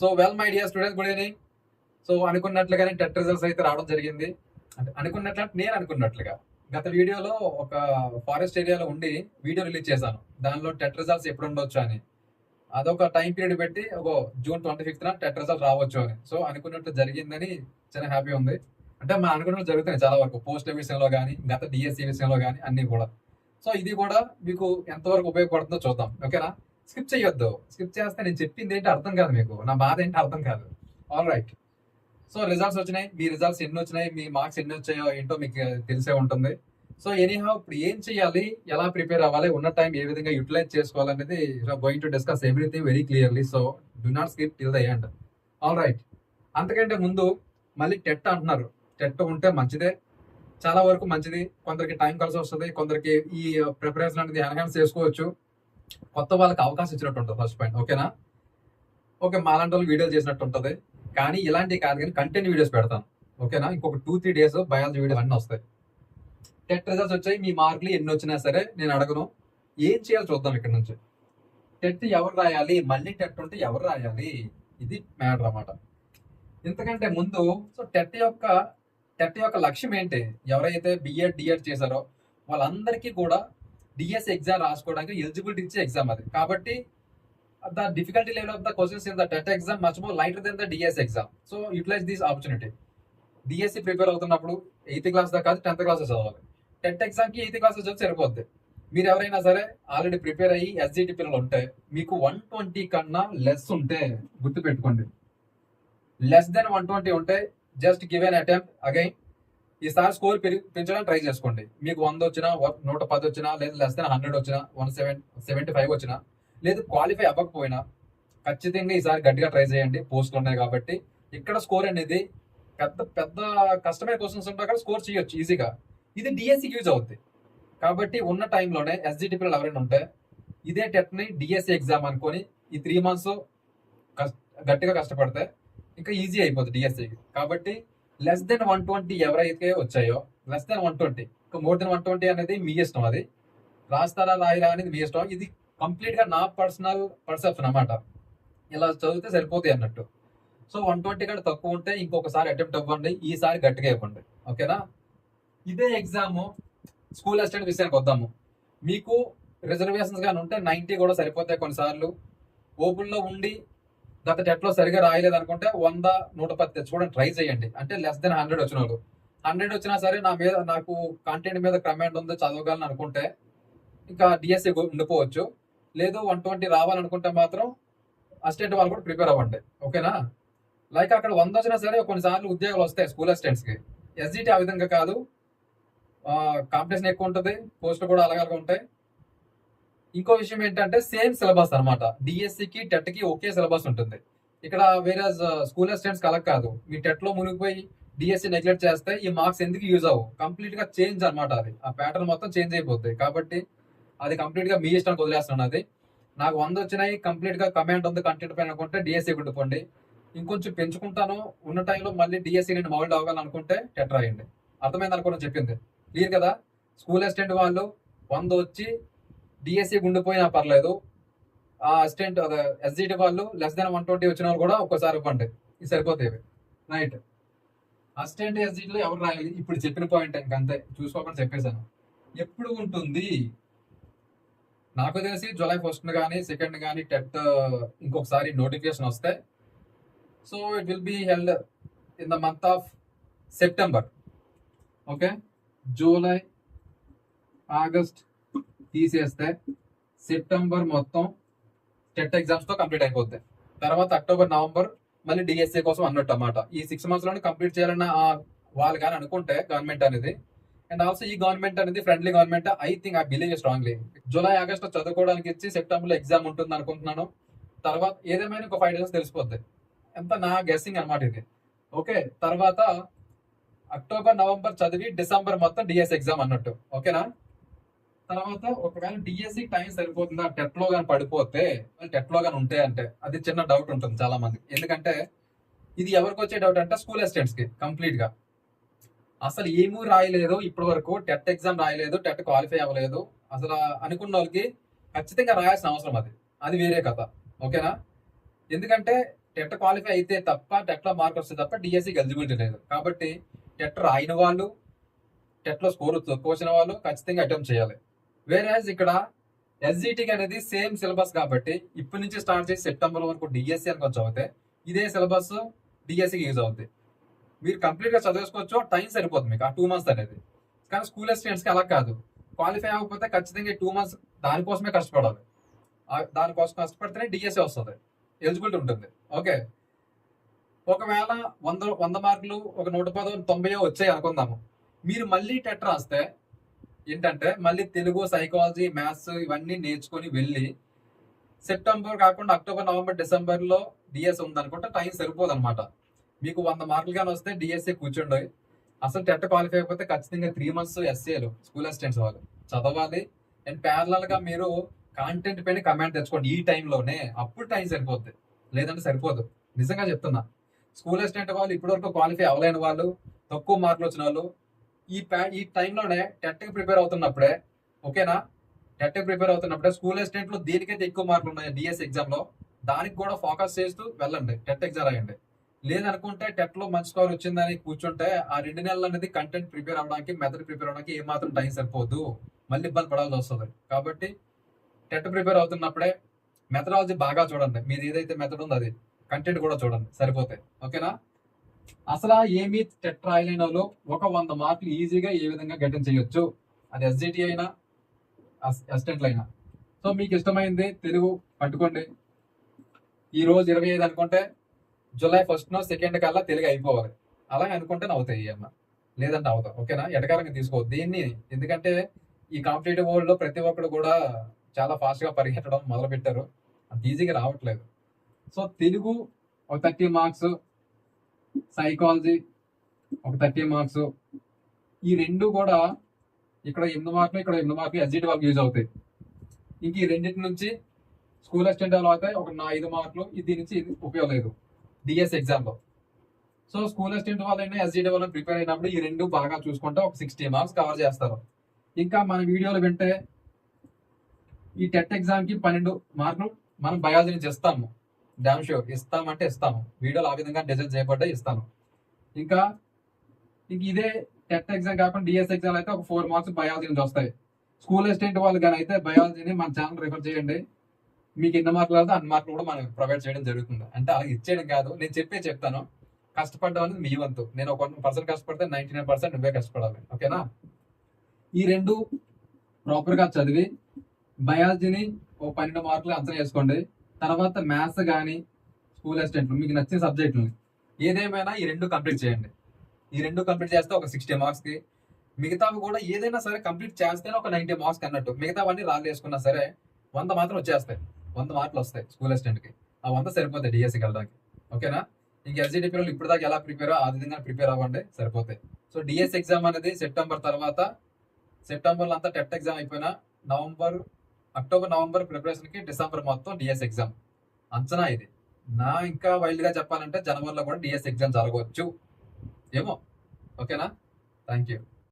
So well my dear students good evening so అనుకున్నట్లుగానే TET results అయితే రావడం జరిగింది. అంటే అనుకున్నట్లు నేను అనుకున్నట్లుగా. గత వీడియోలో ఒక ఫారెస్ట్ ఏరియాలో ఉండి వీడియో రిలీజ్ చేశాను. దానిలో టెట్ రిజల్ట్స్ ఎప్పుడు ఉండొచ్చు అని. అదొక టైం పీరియడ్ పెట్టి ఒక జూన్ ట్వంటీ ఫిఫ్త్న టెట్ రిజల్ట్ రావచ్చు అని. సో అనుకున్నట్టు జరిగిందని చాలా హ్యాపీ ఉంది. అంటే మా అనుకున్నట్టు జరుగుతున్నాయి చాలా వరకు. పోస్ట్ విషయంలో కానీ గత డిఎస్సి విషయంలో కానీ అన్నీ కూడా. సో ఇది కూడా మీకు ఎంతవరకు ఉపయోగపడుతుందో చూద్దాం. ఓకేనా? స్కిప్ చేయొద్దు. స్కిప్ చేస్తే నేను చెప్పింది ఏంటి అర్థం కాదు మీకు. నా బాధ ఏంటి అర్థం కాదు. ఆల్ రైట్ సో రిజల్ట్స్ వచ్చినాయి. మీ రిజల్ట్స్ ఎన్ని వచ్చినాయి? మీ మార్క్స్ ఎన్ని వచ్చాయో ఏంటో మీకు తెలిసే ఉంటుంది. సో ఎనీహౌ ఇప్పుడు ఏం చేయాలి? ఎలా ప్రిపేర్ అవ్వాలి? ఉన్న టైం ఏ విధంగా యూటిలైజ్ చేసుకోవాలనేది going to discuss everything very clearly so do not skip till the end all right అంతకంటే ముందు మళ్ళీ టెట్ అంటున్నారు. టెట్ ఉంటే మంచిదే. చాలా వరకు మంచిది. కొందరికి టైం కలిసి వస్తుంది. కొందరికి ఈ ప్రిపరేషన్ అనేది ఎన్హాన్స్ చేసుకోవచ్చు. కొత్త వాళ్ళకి అవకాశం ఇచ్చినట్టు ఉంటుంది ఫస్ట్ పాయింట్ ఓకేనా? ఓకే మాలాంటి వాళ్ళు వీడియోలు చేసినట్టు ఉంటుంది కానీ ఇలాంటివి కాదు కానీ కంటెంట్ వీడియోస్ పెడతాను. ఓకేనా? ఇంకొక two three days biology videos అన్నీ వస్తాయి. టెట్ రిజల్ట్స్ వచ్చాయి మీ మార్కులు ఎన్ని వచ్చినా సరే నేను అడగను. ఏం చేయాలి చూద్దాం ఇక్కడ నుంచి. టెట్ ఎవరు రాయాలి? మళ్ళీ టెట్ ఉంటే ఎవరు రాయాలి? ఇది మ్యాటర్ అన్నమాట. ఇంతకంటే ముందు సో టెట్ యొక్క టెట్ యొక్క లక్ష్యం ఏంటి? ఎవరైతే బిఎడ్ డిఎడ్ చేశారో వాళ్ళందరికీ కూడా డిఎస్ ఎగ్జామ్ రాసుకోవడానికి ఎలిజిబిలిటీ ఇచ్చే ఎగ్జామ్ అది. కాబట్టి the difficulty level of the questions in the TET exam much more lighter than the DS exam so utilize this opportunity DSC prepare అవుతున్నప్పుడు ఎయిత్ క్లాస్ దాకా కాదు టెన్త్ క్లాస్ చదవాలి. TET ఎగ్జామ్కి eighth class చదివితే సరిపోద్ది. మీరు ఎవరైనా సరే ఆల్రెడీ ప్రిపేర్ అయ్యి ఎస్జిటి పిల్లలు ఉంటే మీకు వన్ ట్వంటీ కన్నా లెస్ ఉంటే గుర్తు పెట్టుకోండి లెస్ దెన్ వన్ ట్వంటీ ఉంటే just give an attempt again ఈసారి స్కోర్ పెంచడానికి ట్రై చేసుకోండి. మీకు వంద వచ్చినా వ- నూట పది వచ్చినా లేదా లెస్ దెన్ హండ్రెడ్ వచ్చినా వన్ సెవెన్ సెవెంటీ ఫైవ్ వచ్చినా లేదు క్వాలిఫై అవ్వకపోయినా ఖచ్చితంగా ఈసారి గట్టిగా ట్రై చేయండి. పోస్టులు ఉన్నాయి కాబట్టి ఇక్కడ స్కోర్ అనేది పెద్ద పెద్ద కష్టమైన క్వశ్చన్స్ ఉంటాయి అక్కడ స్కోర్ చేయొచ్చు ఈజీగా. ఇది డిఎస్సికి యూజ్ అవుద్ది. కాబట్టి ఉన్న టైంలోనే ఎస్జిటి పిల్లలు ఎవరైనా ఉంటే ఇదే టెట్ని డిఎస్సి ఎగ్జామ్ అనుకొని ఈ త్రీ మంత్స్ గట్టిగా కష్టపడితే ఇంకా ఈజీ అయిపోతుంది డిఎస్సికి కాబట్టి లెస్ దెన్ వన్ ట్వంటీ ఎవరైతే వచ్చాయో less than one twenty more than one twenty అనేది మీ ఇష్టం అది. రాస్తారా రాయిరా అనేది మీ ఇష్టం. ఇది కంప్లీట్గా నా పర్సనల్ పర్సెప్షన్ అన్నమాట. ఇలా చదివితే సరిపోతాయి అన్నట్టు. సో వన్ ట్వంటీ కంటే తక్కువ ఉంటే ఇంకొకసారి అటెంప్ట్ అవ్వండి ఈసారి గట్టిగా ఇవ్వండి. ఓకేనా? ఇదే ఎగ్జామ్ స్కూల్ అసిస్టెంట్ విషయానికి వద్దాము. మీకు రిజర్వేషన్స్ కానీ ఉంటే నైన్టీ కూడా సరిపోతాయి కొన్నిసార్లు. ఓపెన్లో ఉండి గత టెట్లో సరిగా రాయలేదు అనుకుంటే వంద నూట పది తెచ్చుకోవడానికి ట్రై చేయండి. అంటే లెస్ దెన్ హండ్రెడ్ వచ్చిన వాళ్ళు. హండ్రెడ్ వచ్చినా సరే నా మీద నాకు కంటెంట్ మీద కమాండ్ ఉంది చదవగలను అనుకుంటే ఇంకా డిఎస్సి ఉండిపోవచ్చు. లేదు వన్ ట్వంటీ రావాలనుకుంటే మాత్రం అసిస్టెంట్ వాళ్ళు కూడా ప్రిపేర్ అవ్వండి. ఓకేనా? లైక్ అక్కడ వంద వచ్చినా సరే కొన్నిసార్లు ఉద్యోగాలు వస్తాయి స్కూల్ అసిస్టెంట్స్కి ఎస్జిటి ఆ విధంగా కాదు. కాంపిటీషన్ ఎక్కువ ఉంటుంది. పోస్టులు కూడా అలాగే ఉంటాయి. ఇంకో విషయం ఏంటంటే సేమ్ సిలబస్ అనమాట డిఎస్సికి టెట్కి ఒకే సిలబస్ ఉంటుంది. ఇక్కడ వేరే స్కూల్ అసిస్టెంట్స్ కలెక్ట్ కాదు. మీ టెట్లో మునిగిపోయి డిఎస్సి నెగ్లెక్ట్ చేస్తే ఈ మార్క్స్ ఎందుకు యూజ్ అవ్వు కంప్లీట్గా చేంజ్ అనమాట అది. ఆ ప్యాటర్న్ మొత్తం చేంజ్ అయిపోద్ది. కాబట్టి అది కంప్లీట్గా మీ ఇష్టానికి వదిలేస్తున్నాను అది. నాకు వంద వచ్చినాయి కంప్లీట్గా కమాండ్ ఉంది కంటెంట్ పైన అనుకుంటే డిఎస్సి గుండిపోండి ఇంకొంచెం పెంచుకుంటాను. ఉన్న టైంలో మళ్ళీ డిఎస్సి నేను మౌల్డ్ అవ్వాలనుకుంటే టెట్ రాయండి. అర్థమైంది అనుకున్నా చెప్పింది. క్లియర్ కదా? స్కూల్ అసిస్టెంట్ వాళ్ళు వంద వచ్చి డిఎస్సి గుండిపోయినా పర్లేదు. ఆ అసిస్టెంట్ ఎస్జిటి వాళ్ళు లెస్ దెన్ వన్ ట్వంటీ వచ్చిన వాళ్ళు కూడా ఒక్కసారి ఇవ్వండి. ఇది సరిపోతాయి రైట్ అసిస్టెంట్ ఎస్జిటిలో ఎవరు రాయాలి? ఇప్పుడు చెప్పిన పాయింట్ ఇంకంతే. చూసుకోకుండా చెప్పేశాను. ఎప్పుడు ఉంటుంది? నాకు తెలిసి జూలై ఫస్ట్ కానీ సెకండ్ కానీ టెట్ ఇంకొకసారి నోటిఫికేషన్ వస్తే so it will be held in the month of September okay July August తీసేస్తే సెప్టెంబర్ మొత్తం టెట్ ఎగ్జామ్స్తో కంప్లీట్ అయిపోతాయి తర్వాత అక్టోబర్ నవంబర్ మళ్ళీ డిఎస్ఏ కోసం అన్నట్టు అన్నమాట. ఈ సిక్స్ మంత్స్లోనే కంప్లీట్ చేయాలన్న వాళ్ళు కానీ అనుకుంటే గవర్నమెంట్ అనేది. అండ్ ఆల్సో ఈ గవర్నమెంట్ అనేది friendly government I think I believe strongly July August చదువుకోవడానికి ఇచ్చి సెప్టెంబర్లో ఎగ్జామ్ ఉంటుంది అనుకుంటున్నాను. తర్వాత ఏదేమైనా ఒక ఫైవ్ డేస్ తెలిసిపోద్ది. ఎంత నా గెస్సింగ్ అన్నమాట ఇది. ఓకే తర్వాత అక్టోబర్ నవంబర్ చదివి డిసెంబర్ మొత్తం డిఎస్ ఎగ్జామ్ అన్నట్టు. ఓకేనా తర్వాత ఒకవేళ డిఎస్సి టైం సరిపోతుందా? టెట్లో కానీ పడిపోతే టెట్లో కానీ ఉంటే అంటే అది చిన్న డౌట్ ఉంటుంది చాలా మందికి ఎందుకంటే ఇది ఎవరికి వచ్చే డౌట్ అంటే స్కూల్ అసిస్టెంట్స్కి కంప్లీట్గా. అసలు ఏమీ రాయలేదు ఇప్పటి వరకు టెట్ ఎగ్జామ్ రాయలేదు టెట్ క్వాలిఫై అవ్వలేదు. అసలు అనుకున్న వాళ్ళకి ఖచ్చితంగా రాయాల్సిన అవసరం అది. అది వేరే కథ. ఓకేనా? ఎందుకంటే టెట్ క్వాలిఫై అయితే తప్ప టెట్లో మార్క్ వస్తే తప్ప డిఎస్సికి ఎలిజిబిలిటీ లేదు. కాబట్టి టెట్ రాయిన వాళ్ళు టెట్లో స్కోర్ తక్కువ వచ్చిన వాళ్ళు ఖచ్చితంగా అటెంప్ట్ చేయాలి. వేరే ఇక్కడ ఎస్జిటికి అనేది సేమ్ సిలబస్ కాబట్టి ఇప్పటి నుంచి స్టార్ట్ చేసి సెప్టెంబర్ వరకు డిఎస్సి అని కొంచెం అవుతాయి ఇదే సిలబస్ డిఎస్సికి యూజ్ అవుతుంది మీరు కంప్లీట్గా చదివేసుకోవచ్చు టైం సరిపోతుంది మీకు ఆ టూ మంత్స్ అనేది. కానీ స్కూల్ స్టూడెంట్స్కి అలా కాదు. క్వాలిఫై అవ్వకపోతే ఖచ్చితంగా టూ మంత్స్ దానికోసమే కష్టపడాలి. దానికోసం కష్టపడితేనే డిఎస్సి వస్తుంది. ఎలిజిబిలిటీ ఉంటుంది. ఓకే ఒకవేళ వంద వంద మార్కులు ఒక నూట పదో తొంభై వచ్చాయి అనుకుందాము. మీరు మళ్ళీ టెట్ రాస్తే ఏంటంటే మళ్ళీ తెలుగు సైకాలజీ మ్యాథ్స్ ఇవన్నీ నేర్చుకొని వెళ్ళి సెప్టెంబర్ కాకుండా అక్టోబర్ నవంబర్ డిసెంబర్లో డిఎస్ ఉందనుకుంటే టైం సరిపోదు అనమాట మీకు వంద మార్కులు కానీ వస్తే డిఎస్ఏ కూర్చోండి. అసలు టెట్ క్వాలిఫై అయిపోతే ఖచ్చితంగా త్రీ మంత్స్ ఎస్ఏలు స్కూల్ అసిస్టెంట్స్ వాళ్ళు. చదవాలి. అండ్ ప్యారలల్గా మీరు కాంటెంట్ పైన కమాండ్ తెచ్చుకోండి ఈ టైంలోనే అప్పుడు టైం సరిపోద్ది. లేదంటే సరిపోదు. నిజంగా చెప్తున్నా. స్కూల్ అసిస్టెంట్ వాళ్ళు ఇప్పటివరకు క్వాలిఫై అవ్వలేని వాళ్ళు తక్కువ మార్కులు వచ్చిన వాళ్ళు ఈ ఈ టైంలోనే టెట్కి ప్రిపేర్ అవుతున్నప్పుడే ఓకేనా? టెట్ ప్రిపేర్ అవుతున్నప్పుడే స్కూల్ అసిస్టెంట్ దీనికైతే ఎక్కువ మార్కులు ఉన్నాయి డిఎస్ ఎగ్జామ్లో దానికి కూడా ఫోకస్ చేస్తూ వెళ్ళండి టెట్ ఎగ్జామ్ రాయండి. లేదనుకుంటే టెట్లో మంచి స్కోర్ వచ్చిందని కూర్చుంటే ఆ రెండు నెలలు అనేది కంటెంట్ ప్రిపేర్ అవడానికి మెథడ్ ప్రిపేర్ అవడానికి ఏ మాత్రం టైం సరిపోదు. మళ్ళీ ఇబ్బంది పడాల్సి వస్తుంది. కాబట్టి టెట్ ప్రిపేర్ అవుతున్నప్పుడే మెథడాలజీ బాగా చూడండి. మీది ఏదైతే మెథడ్ ఉందో అది కంటెంట్ కూడా చూడండి. సరిపోతాయి ఓకేనా? అసలు ఏమి టెట్ రాయలేని ఒక వంద మార్కులు ఈజీగా ఏ విధంగా గెటన్ చేయొచ్చు? అది ఎస్జిటి అయినా అసిస్టెంట్లు అయినా. సో మీకు ఇష్టమైంది తెలుగు పట్టుకోండి. ఈ రోజు ఇరవై ఐదు అనుకుంటే జూలై ఫస్ట్ నో సెకండ్ కల్లా తెలుగు అయిపోవాలి. అలాగే అనుకుంటే అవుతాయి అన్న లేదంటే అవుతాం ఓకేనా? ఎటకారంగా తీసుకోవద్దు. దీన్ని ఎందుకంటే ఈ కాంపిటేటివ్ వరల్డ్లో ప్రతి ఒక్కరు కూడా చాలా ఫాస్ట్గా పరిగెత్తడం మొదలు పెట్టారు అంత ఈజీగా రావట్లేదు. సో తెలుగు ఒక థర్టీ మార్క్స్ సైకాలజీ ఒక థర్టీ మార్క్స్ ఈ రెండు కూడా ఇక్కడ ఎనిమిది మార్కులు ఇక్కడ ఎనిమిది మార్కులు ఎస్జిటి వాళ్ళకి యూజ్ అవుతాయి. ఇంక ఈ రెండింటి నుంచి స్కూల్ అసిస్టెంట్ వాళ్ళు అయితే ఒక నా ఐదు మార్కులు ఇది నుంచి ఇది ఉపయోగం లేదు. డిఎస్ ఎగ్జామ్లో సో స్కూల్ అసిస్టెంట్ వాళ్ళైనా ఎస్జిటి వాళ్ళని ప్రిపేర్ అయినప్పుడు ఈ రెండు బాగా చూసుకుంటే ఒక సిక్స్టీ మార్క్స్ కవర్ చేస్తారు. ఇంకా మన వీడియోలు వింటే ఈ టెట్ ఎగ్జామ్కి పన్నెండు మార్కులు మనం బయాలజీ నుంచి ఇస్తాము డామ్ షూర్ ఇస్తామంటే ఇస్తాము. వీడియోలు ఆ విధంగా డిజైన్ చేయబడ్డా ఇస్తాను. ఇంకా ఇంక ఇదే టెట్ ఎగ్జామ్ కాకుండా డిఎస్ ఎగ్జామ్ అయితే ఒక ఫోర్ మార్క్స్ బయాలజీ నుంచి వస్తాయి. స్కూల్ అసిస్టెంట్ వాళ్ళు కానీ అయితే బయాలజీని మన ఛానల్ రిఫర్ చేయండి. మీకు ఎన్ని మార్కులు వెళ్తే అన్ని మార్కులు కూడా మనం ప్రొవైడ్ చేయడం జరుగుతుంది. అంటే అలా ఇచ్చేయడం కాదు. నేను చెప్పే చెప్తాను. కష్టపడ్డం అనేది మీ వంతు. నేను ఒక వన్ పర్సెంట్ కష్టపడితే నైన్టీ నైన్ పర్సెంట్ నువ్వే కష్టపడాలి. ఓకేనా? ఈ రెండు ప్రాపర్గా చదివి బయాలజీని ఓ పన్నెండు మార్కులు అంచనా వేసుకోండి. తర్వాత మ్యాథ్స్ కానీ స్కూల్ అసిస్టెంట్లు మీకు నచ్చిన సబ్జెక్టులు ఏదేమైనా ఈ రెండు కంప్లీట్ చేయండి. ఈ రెండు కంప్లీట్ చేస్తే ఒక సిక్స్టీ మార్క్స్కి మిగతావి కూడా ఏదైనా సరే కంప్లీట్ చేస్తేనే ఒక నైన్టీ మార్క్స్ అన్నట్టు. మిగతావన్నీ రాళ్ళు వేసుకున్నా సరే వంద మాత్రం వచ్చేస్తాయి. వంద మార్కులు వస్తాయి స్కూల్ అసిస్టెంట్కి ఆ వంద సరిపోతాయి డిఎస్సికి వెళ్ళడానికి. ఓకేనా ఇంక ఎస్జిటి పిల్లలు ఇప్పుడు దాకా ఎలా ప్రిపేర్ ఆ విధంగా ప్రిపేర్ అవ్వండి సరిపోతాయి. సో డిఎస్ ఎగ్జామ్ అనేది సెప్టెంబర్ తర్వాత సెప్టెంబర్లో అంతా టెట్ ఎగ్జామ్ అయిపోయినా నవంబర్ అక్టోబర్ నవంబర్ ప్రిపరేషన్కి డిసెంబర్ మొత్తం డిఎస్ ఎగ్జామ్. అంచనా ఇది. నా ఇంకా వైల్డ్గా చెప్పాలంటే జనవరిలో కూడా డిఎస్ ఎగ్జామ్ జరగవచ్చు. ఏమో. ఓకేనా? Thank you